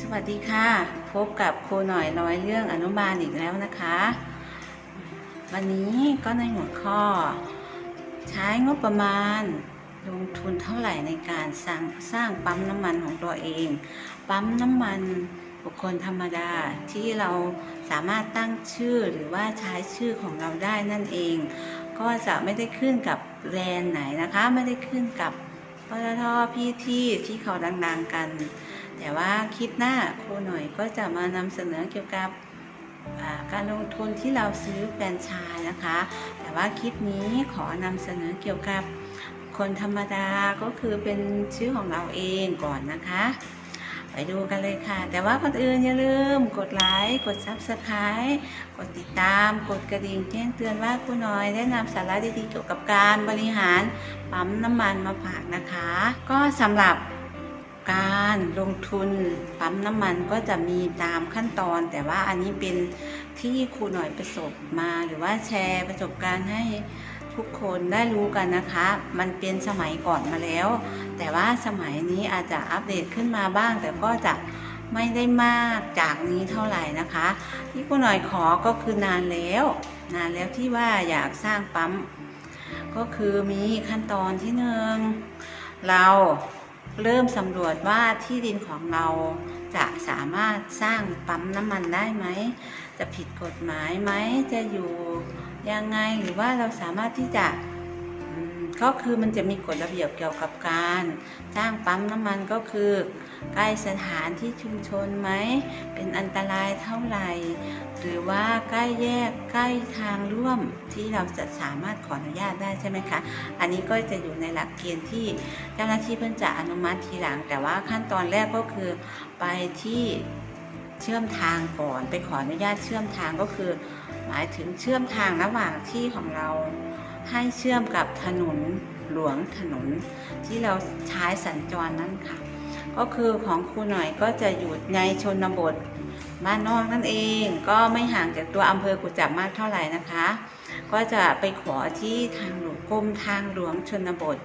สวัสดีค่ะ พบกับครูหน่อยร้อยเรื่องอนุบาลอีกแล้วนะคะ วันนี้ก็ในหัวข้อ ใช้งบประมาณลงทุนเท่าไหร่ในการสร้างสร้างปั๊มน้ำมันของตัวเอง ปั๊มน้ำมันบุคคลธรรมดาที่เราสามารถตั้งชื่อหรือว่าใช้ชื่อของเราได้นั่นเอง ก็จะไม่ได้ขึ้นกับแบรนด์ไหนนะคะ ไม่ได้ขึ้นกับปตทพี่ที่ที่เขาดังๆกัน แต่ว่าคลิปหน้าครูหน่อยก็จะมานำเสนอเกี่ยวกับการลงทุนที่เราซื้อแฟรนไชส์นะคะ แต่ว่าคลิปนี้ขอนำเสนอเกี่ยวกับคนธรรมดาก็คือเป็นชื่อของเราเองก่อนนะคะ ไปดูกันเลยค่ะ แต่ว่าคนอื่นอย่าลืมกดไลค์ กด Subscribe กดติดตาม กดกระดิ่งแจ้งเตือนว่าครูน้อยได้นำสาระดีๆเกี่ยวกับการบริหารปั๊มน้ำมันมาฝากนะคะ ก็สำหรับ การลงทุนปั๊มน้ำมันก็จะมีตามขั้นตอน แต่ว่าอันนี้เป็นที่ครูหน่อยประสบมาหรือว่าแชร์ประสบการณ์ให้ทุกคนได้รู้กันนะคะ มันเป็นสมัยก่อนมาแล้ว แต่ว่าสมัยนี้อาจจะอัปเดตขึ้นมาบ้าง แต่ก็จะไม่ได้มากจากนี้เท่าไหร่นะคะที่ครูหน่อยขอก็คือนานแล้ว นานแล้วที่ว่าอยากสร้างปั๊ม ก็คือมีขั้นตอนที่หนึ่งเรา เริ่มสำรวจว่าที่ดินของเราจะสามารถสร้างปั๊มน้ำมันได้ไหม จะผิดกฎหมายไหม จะอยู่ยังไงหรือว่าเราสามารถที่จะ ก็คือมันจะมีกฎระเบียบเกี่ยวกับการสร้างปั๊มน้ำมันก็คือ ใกล้สถานที่ชุมชนไหม เป็นอันตรายเท่าไหร่ หรือว่าใกล้แยกใกล้ทางร่วมที่เราจะสามารถขออนุญาตได้ใช่ไหมคะ อันนี้ก็จะอยู่ในหลักเกณฑ์ที่เจ้าหน้าที่เพิ่งจะอนุมัติทีหลัง แต่ว่าขั้นตอนแรกก็คือไปที่เชื่อมทางก่อน ไปขออนุญาตเชื่อมทางก็คือ หมายถึงเชื่อมทางระหว่างที่ของเรา ให้เชื่อมกับถนนหลวงถนนที่เราใช้สัญจรนั่นค่ะ ก็คือของครูหน่อยก็จะอยู่ในชนบทบ้านนอกนั่นเองก็ไม่ห่างจากตัวอำเภอกุจับมากเท่าไหร่นะคะ ก็จะไปขอที่ทางหลวงกรมทางหลวงชนบท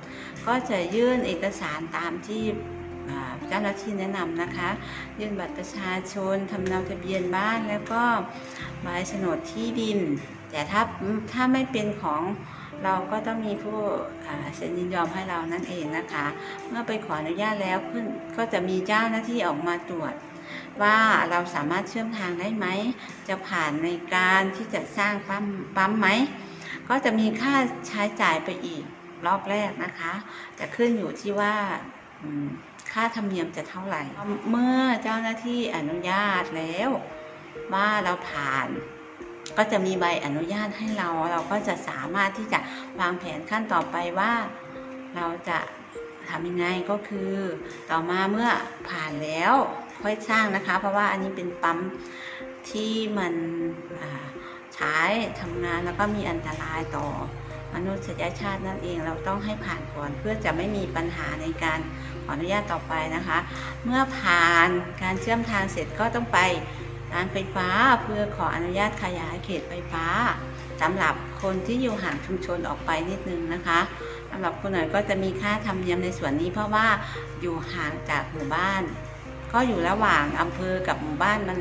ก็จะยื่นเอกสารตามที่เจ้าหน้าที่แนะนำนะคะ ยื่นบัตรประชาชนทำเนาทะเบียนบ้านแล้วก็ใบโฉนดที่ดิน แต่ถ้าถ้าไม่เป็นของ เราก็ต้องมีผู้เซ็นยินยอมให้เรานั่นเองนะคะ เมื่อไปขออนุญาตแล้วขึ้นก็จะมีเจ้าหน้าที่ออกมาตรวจ ว่าเราสามารถเชื่อมทางได้ไหม จะผ่านในการที่จะสร้างปั๊มปั๊มไหม ก็จะมีค่าใช้จ่ายไปอีกรอบแรกนะคะ จะขึ้นอยู่ที่ว่าค่าธรรมเนียมจะเท่าไหร่ เมื่อเจ้าหน้าที่อนุญาตแล้วว่าเราผ่าน ก็จะมีใบอนุญาตให้เรา เราก็จะสามารถที่จะวางแผนขั้นต่อไปว่าเราจะทำยังไงก็คือต่อมาเมื่อผ่านแล้วค่อยสร้างนะคะ เพราะว่าอันนี้เป็นปั๊มที่มันใช้ทำงานแล้วก็มีอันตรายต่อมนุษยชาตินั่นเองเราต้องให้ผ่านก่อนเพื่อจะไม่มีปัญหาในการขออนุญาตต่อไปนะคะ เมื่อผ่านการเชื่อมทางเสร็จก็ต้องไป การไฟฟ้าเพื่อขออนุญาตขยายเขตไฟฟ้าสำหรับคนที่อยู่ห่างชุมชนออกไปนิดนึงนะคะสำหรับคนหน่อยก็จะมีค่าธรรมเนียมในส่วนนี้ เพราะว่าอยู่ห่างจากหมู่บ้าน ก็อยู่ระหว่างอำเภอกับหมู่บ้านมัน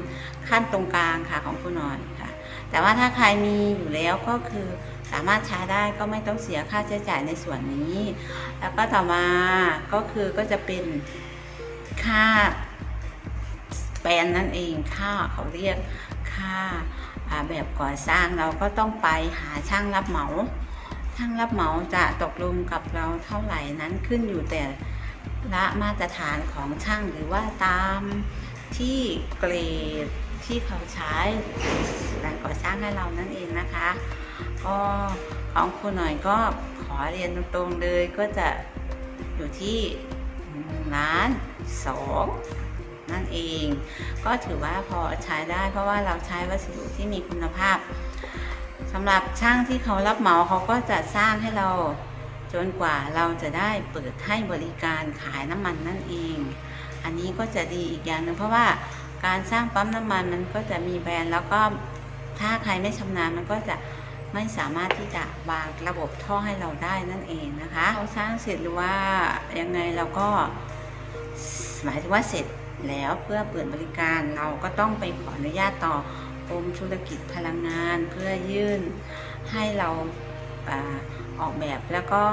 ขั้นตรงกลางค่ะของคุณหน่อยค่ะ แต่ว่าถ้าใครมีอยู่แล้วก็คือสามารถใช้ได้ก็ไม่ต้องเสียค่าใช้จ่ายในส่วนนี้ แล้วก็ต่อมาก็คือก็จะเป็นค่า แปลนนั่นเองค่าเขาเรียกค่าแบบก่อสร้างเราก็ต้องไปหาช่างรับเหมาช่างรับเหมาจะตกลงกับเราเท่าไหร่นั้นขึ้นอยู่แต่ละมาตรฐานของช่างหรือว่าตามที่เกรดที่เขาใช้แรงก่อสร้างให้เรานั่นเองนะคะก็ของคุณหน่อยก็ขอเรียนตรงๆเลยก็จะอยู่ที่ล้านสอง นั่นเอง ก็ถือว่าพอใช้ได้เพราะว่าเราใช้วัสดุที่มีคุณภาพสำหรับช่างที่เขารับเหมาเขาก็จะสร้างให้เราจนกว่าเราจะได้เปิดให้บริการขายน้ำมันนั่นเอง อันนี้ก็จะดีอีกอย่างหนึ่งเพราะว่าการสร้างปั๊มน้ำมันมันก็จะมีแบรนด์แล้วก็ถ้าใครไม่ชำนาญมันก็จะไม่สามารถที่จะวางระบบท่อให้เราได้นั่นเองนะคะเราสร้างเสร็จหรือว่ายังไงเราก็หมายถึงว่าเสร็จ แล้วเพื่อเปิดบริการเราก็ต้องไปขออนุญาตต่อกรมธุรกิจพลังงาน เพื่อยื่นให้เราออกแบบแล้วก็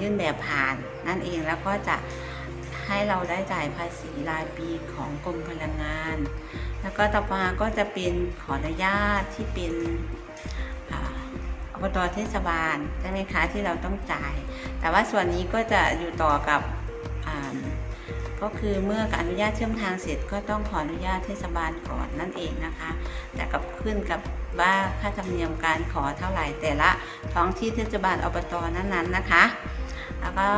ยื่นแบบผ่านนั่นเองแล้วก็จะให้เราได้จ่ายภาษีรายปีของกรมพลังงาน แล้วก็ต่อมาก็จะเป็นขออนุญาตที่เป็นอบตเทศบาลใช่ไหมคะที่เราต้องจ่าย แต่ว่าส่วนนี้ก็จะอยู่ต่อกับ ก็คือเมื่ออนุญาตเชื่อมทางเสร็จก็ต้องขออนุญาตเทศบาลก่อนนั่นเองนะคะ แต่กับขึ้นกับว่าค่าธรรมเนียมการขอเท่าไหร่แต่ละท้องที่เทศบาลอบตนั้นๆนะคะ แล้วก็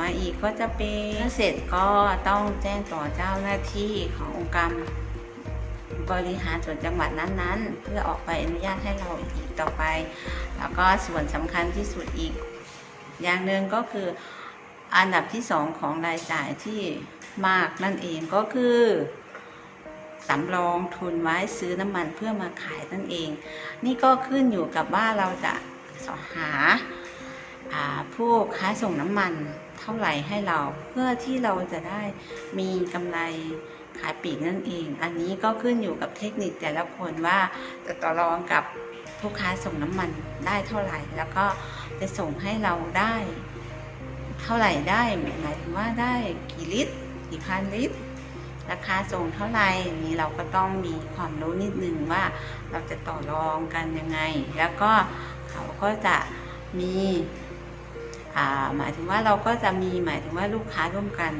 มาอีกก็จะเป็นเสร็จก็ต้องแจ้งต่อเจ้าหน้าที่ขององค์การบริหารส่วนจังหวัดนั้นๆ เพื่อออกใบอนุญาตให้เราอีกต่อไป แล้วก็ส่วนสำคัญที่สุดอีก อย่างหนึ่งก็คือ อันดับที่สองของรายจ่ายที่มากนั่นเองก็คือสำรองทุนไว้ซื้อน้ำมันเพื่อมาขายนั่นเอง นี่ก็ขึ้นอยู่กับว่าเราจะสอหาผู้ค้าส่งน้ำมันเท่าไหร่ให้เรา เพื่อที่เราจะได้มีกำไรขายปีกนั่นเอง อันนี้ก็ขึ้นอยู่กับเทคนิคแต่ละคนว่าจะต่อรองกับผู้ค้าส่งน้ำมันได้เท่าไหร่ แล้วก็จะส่งให้เราได้ เท่าไหร่ได้หมายถึงว่าได้กี่ลิตรกี่พันลิตร ราคาส่งเท่าไหร่นี่เราก็ต้องมีความรู้นิดนึงว่าเราจะต่อรองกันยังไง แล้วก็เขาก็จะมีหมายถึงว่าเราก็จะมีหมายถึงว่าลูกค้าร่วมกัน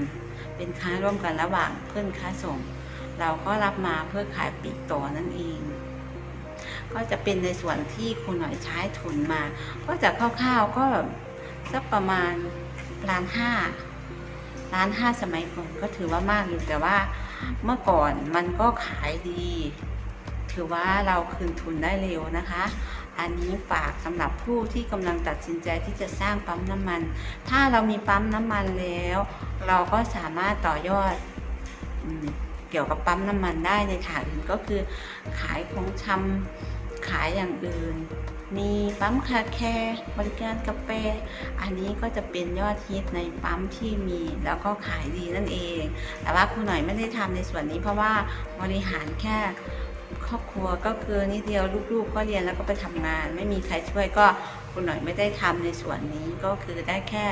เป็นค้าร่วมกันระหว่างเพื่อนค้าส่ง เราก็รับมาเพื่อขายปีกต่อนั่นเอง ก็จะเป็นในส่วนที่คุณหน่อยใช้ทุนมา ก็จะคร่าวๆก็สักประมาณ ล้านห้าล้านห้าสมัยก่อนก็ถือว่ามากอยู่แต่ว่าเมื่อก่อนมันก็ขายดี ถือว่าเราคืนทุนได้เร็วนะคะ อันนี้ฝากสำหรับผู้ที่กำลังตัดสินใจที่จะสร้างปั๊มน้ำมัน ถ้าเรามีปั๊มน้ำมันแล้ว เราก็สามารถต่อยอดอเกี่ยวกับปั๊มน้ำมันได้ในทางอื่นก็คือ ขายของชำขายอย่างอื่น มีปั๊มคาแคร์บริการกาแฟ อันนี้ก็จะเป็นยอดฮิตในปั๊มที่มีแล้วก็ขายดีนั่นเอง แต่ว่าคุณหน่อยไม่ได้ทำในส่วนนี้เพราะว่าบริหารแค่ครอบครัวก็คือนิดเดียวลูกๆ ก็เรียนแล้วก็ไปทำงาน ไม่มีใครช่วยก็คุณหน่อยไม่ได้ทำในส่วนนี้ก็คือได้แค่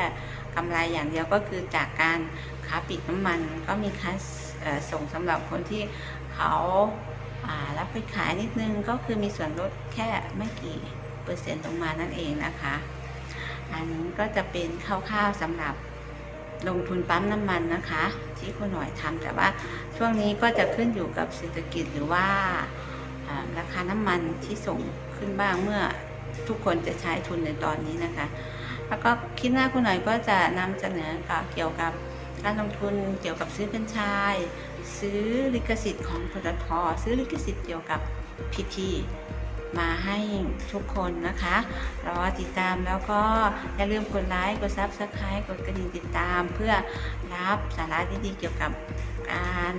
กำไรอย่างเดียวก็คือจากการค้าปลีกน้ำมัน ก็มีค้าส่งสำหรับคนที่เขารับไปขายนิดนึงก็คือมีส่วนลดแค่ไม่กี่ เปอร์เซ็นต์ลงมานั่นเองนะคะ อันนี้ก็จะเป็นคร่าวๆสำหรับลงทุนปั๊มน้ำมันนะคะ ที่คุณหน่อยทำแต่ว่าช่วงนี้ก็จะขึ้นอยู่กับเศรษฐกิจหรือว่าราคาน้ำมันที่ส่งขึ้นบ้างเมื่อทุกคนจะใช้ทุนในตอนนี้นะคะ แล้วก็คิดหน้าคุณหน่อยก็จะนำเสนอเกี่ยวกับการลงทุนเกี่ยวกับซื้อกัญชาย ซื้อลิขสิทธิ์ของปตทซื้อลิขสิทธิ์เกี่ยวกับพีที มาให้ทุกคนนะคะ รอติดตามแล้วก็อย่าลืมกดไลค์กดซับสไครต์กดกระดิ่งติดตาม เพื่อรับสาระดีๆเกี่ยวกับการ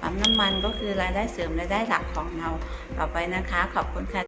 ปั๊มน้ำมันก็คือรายได้เสริมรายได้หลักของเราต่อไปนะคะ ขอบคุณค่ะ